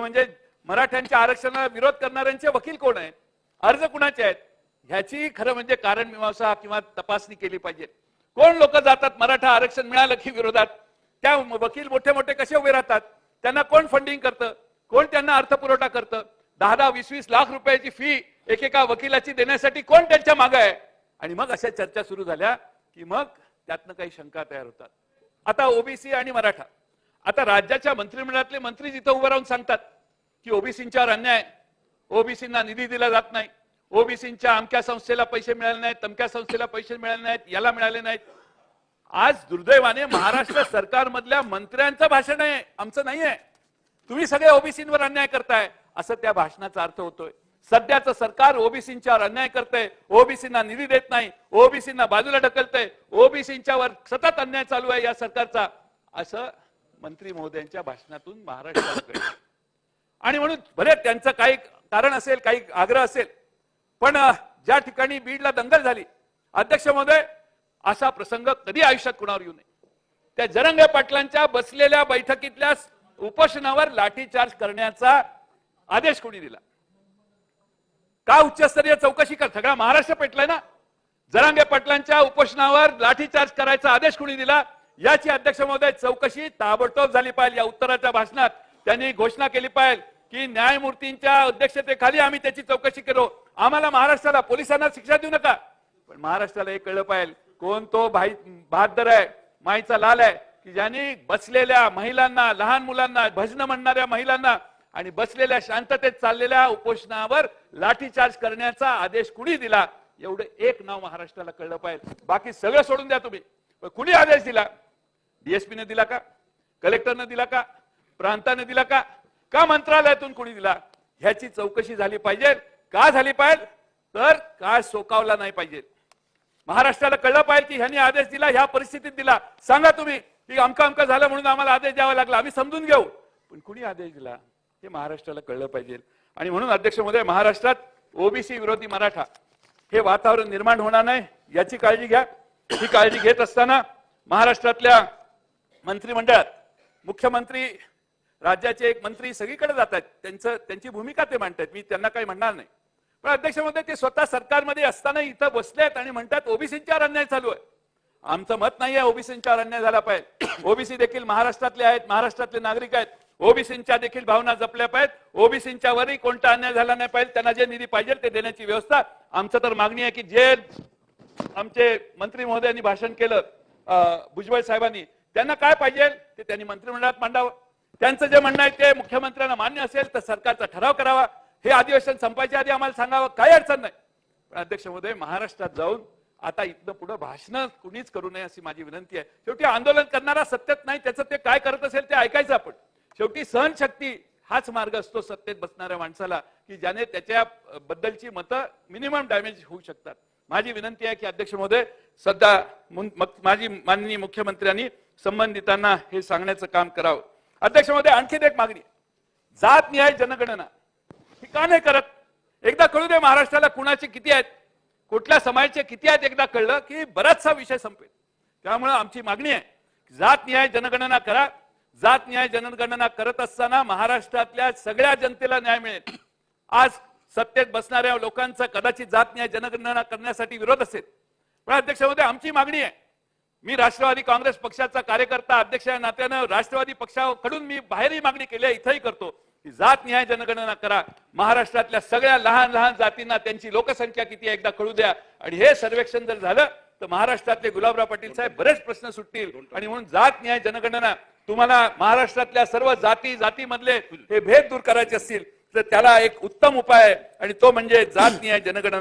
म्हणजे मराठ्यांच्या आरक्षणाला विरोध करणाऱ्यांचे वकील कोण आहेत? अर्ज कुणाचे आहेत? ह्याची खरं म्हणजे कारण मीमांसा किंवा तपासणी केली पाहिजे. कोण लोक जातात मराठा आरक्षण मिळालं की विरोधात? त्या वकील मोठे मोठे कसे उभे राहतात? त्यांना कोण फंडिंग करतं? कोण त्यांना अर्थपुरवठा करतं? दहा दहा वीस वीस लाख रुपयाची फी एकेका वकिलाची देण्यासाठी कोण त्यांच्या मागे आहे? आणि मग अशा चर्चा सुरू झाल्या की मग त्यातनं काही शंका तयार होतात. आता ओबीसी आणि मराठा. आता राज्याच्या मंत्रिमंडळातले मंत्री जिथं उभं राहून सांगतात की ओबीसींच्यावर अन्याय ओबीसींना निधी दिला जात नाही ओबीसींच्या अमक्या संस्थेला पैसे मिळाले नाहीत तमक्या संस्थेला पैसे मिळाले नाहीत याला मिळाले नाहीत. आज दुर्दैवाने महाराष्ट्र सरकारमधल्या मंत्र्यांचं भाषण आहे आमचं नाही आहे. तुम्ही सगळे ओबीसींवर अन्याय करताय असं त्या भाषणाचा अर्थ होतोय. सध्याचं सरकार ओबीसींच्यावर अन्याय करतंय ओबीसींना निधी देत नाही ओबीसींना बाजूला ढकलतंय ओबीसींच्यावर सतत अन्याय चालू आहे या सरकारचा असं मंत्री महोदयांच्या भाषणातून महाराष्ट्र आणि म्हणून भले त्यांचं काही कारण असेल काही आग्रह असेल पण ज्या ठिकाणी बीडला दंगल झाली अध्यक्ष महोदय असा प्रसंग कधी आयुष्यात कुणावर येऊ नये. त्या जरंगे पाटलांच्या बसलेल्या बैठकीतल्या उपोषणावर लाठीचार्ज करण्याचा आदेश कोणी दिला? का उच्चस्तरीय चौकशी कर सगळा महाराष्ट्र पेटलाय ना? जरांगे पाटलांच्या उपोषणावर लाठीचार्ज करायचा आदेश कोणी दिला? याची अध्यक्ष महोदय चौकशी ताबडतोब झाली पाहिजे. या उत्तराच्या भाषणात त्यांनी घोषणा केली पाहिजे की न्यायमूर्तींच्या अध्यक्षतेखाली आम्ही त्याची चौकशी करू. आम्हाला महाराष्ट्राला पोलिसांना शिक्षा देऊ नका. पण महाराष्ट्राला हे कळलं पाहिजे. कोण तो भाई बहादर आहे माईचा लाल आहे की ज्यांनी बसलेल्या महिलांना लहान मुलांना भजन म्हणणाऱ्या महिलांना आणि बसलेल्या शांततेत चाललेल्या उपोषणावर लाठीचार्ज करण्याचा आदेश कुणी दिला? एवढं एक नाव महाराष्ट्राला कळलं पाहिजे. बाकी सगळं सोडून द्या तुम्ही. कुणी आदेश दिला? डीएसपीने दिला का? कलेक्टरने दिला का? प्रांताने दिला का? का मंत्रालयातून कोणी दिला? ह्याची चौकशी झाली पाहिजे. का झाली पाहिजे? तर काय सोकावला नाही पाहिजे? महाराष्ट्राला कळलं पाहिजे की ह्यांनी आदेश दिला ह्या परिस्थितीत दिला. सांगा तुम्ही की अमका अमका झालं म्हणून आम्हाला आदेश द्यावा लागला. आम्ही समजून घेऊ. पण कुणी आदेश दिला? हे महाराष्ट्राला कळलं पाहिजे. आणि म्हणून अध्यक्ष महोदय महाराष्ट्रात ओबीसी विरोधी मराठा हे वातावरण निर्माण होणार नाही याची काळजी घ्या. ही काळजी घेत असताना महाराष्ट्रातल्या मंत्रिमंडळात मुख्यमंत्री राज्याचे एक मंत्री सगळीकडे जातात त्यांचं त्यांची भूमिका ते मांडतात मी त्यांना काही म्हणणार नाही. पण अध्यक्ष म्हणतात ते स्वतः सरकारमध्ये असताना इथं बसलेत आणि म्हणतात ओबीसींच्यावर अन्याय चालू आहे. आमचं मत नाही आहे ओबीसींच्यावर अन्याय झाला पाहिजे. ओबीसी देखील महाराष्ट्रातले आहेत महाराष्ट्रातले नागरिक आहेत. ओबीसींच्या देखील भावना जपल्या पाहिजेत. ओबीसींच्या वरही कोणता अन्याय झाला नाही पाहिजे. त्यांना जे निधी पाहिजे ते देण्याची व्यवस्था. आमचं तर मागणी आहे की जे आमचे मंत्री महोदयांनी भाषण केलं भुजबळ साहेबांनी. त्यांना काय पाहिजे? ते त्यांनी मंत्रिमंडळात मांडावं. त्यांचं जे म्हणणं आहे ते मुख्यमंत्र्यांना मान्य असेल तर सरकारचा ठराव करावा. हे अधिवेशन संपायच्या आधी आम्हाला सांगावं काही अडचण नाही. पण अध्यक्ष महोदय महाराष्ट्रात जाऊन आता इथनं पुढे भाषण कुणीच करू नये अशी माझी विनंती आहे. शेवटी आंदोलन करणारा सत्तेत नाही त्याचं ते काय करत असेल ते ऐकायचं आपण. शेवटी सहनशक्ती हाच मार्ग असतो सत्तेत बसणाऱ्या माणसाला की ज्याने त्याच्या बद्दलची मतं मिनिमम डॅमेज होऊ शकतात. माझी विनंती आहे की अध्यक्ष महोदय सध्या माझी माननीय मुख्यमंत्र्यांनी संबंधितांना हे सांगण्याचं काम करावं. अध्यक्ष महोदय आणखीन एक मागणी. जात न्याय जनगणना. ही का नाही करत? एकदा कळू दे महाराष्ट्राला कुणाचे किती आहेत? कुठल्या समाजाचे किती आहेत? एकदा कळलं की बराचसा विषय संपेल. त्यामुळे आमची मागणी आहे जात न्याय जनगणना करा. जात न्याय जनगणना करत असताना महाराष्ट्रातल्या सगळ्या जनतेला न्याय मिळेल. आज सत्तेत बसणाऱ्या लोकांचा कदाचित जात न्याय जनगणना करण्यासाठी विरोध असेल. पण अध्यक्ष महोदय आमची मागणी आहे. मी राष्ट्रवादी काँग्रेस पक्षाचा कार्यकर्ता अध्यक्ष या नात्यानं राष्ट्रवादी पक्षाकडून मी बाहेरही मागणी केली आहे इथंही करतो. की जात न्याय जनगणना करा. महाराष्ट्रातल्या सगळ्या लहान लहान जातींना त्यांची लोकसंख्या किती आहे एकदा कळू द्या. आणि हे सर्वेक्षण जर झालं तर महाराष्ट्रातले गुलाबराव पाटील साहेब बरेच प्रश्न सुटतील. आणि म्हणून जात न्याय जनगणना तुम्हाला महाराष्ट्रातल्या सर्व जाती जातीमधले हे भेद दूर करायचे असतील. तर त्याला एक उत्तम उपाय आणि तो म्हणजे जात नाही जनगणना.